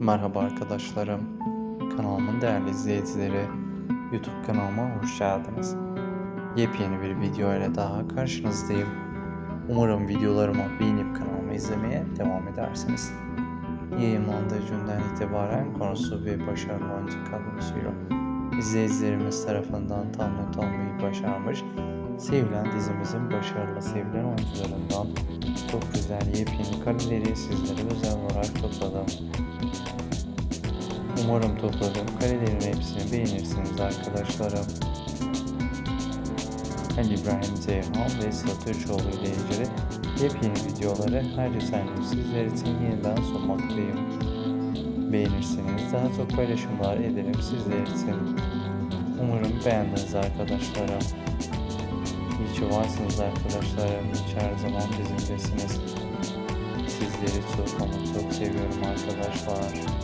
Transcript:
Merhaba arkadaşlarım. Kanalımın değerli izleyicileri, YouTube kanalıma hoş geldiniz. Yepyeni bir video ile daha karşınızdayım. Umarım videolarımı beğenip kanalımı izlemeye devam edersiniz. Yayınlandığı günden itibaren konusu ve başarılı oyuncu kadrosuyla izleyicilerimiz tarafından tam not almayı başarmış, sevilen dizimizin başarılı sevilen oyuncularından çok güzel yepyeni kareleri sizlere özel olarak. Umarım topladığım karelerin hepsini beğenirsiniz arkadaşlarım. Ali İbrahim Ceyhan ve Sıla Türkoğlu ile ilgili yepyeni videoları her gün sizler için yeniden sunmaktayım. Beğenirseniz daha çok paylaşımlar ederim sizler için. Umarım beğendiniz arkadaşlarım. İyi ki varsınız arkadaşlarım. Ki her zaman bizimlesiniz. Sizleri çok ama çok seviyorum arkadaşlar.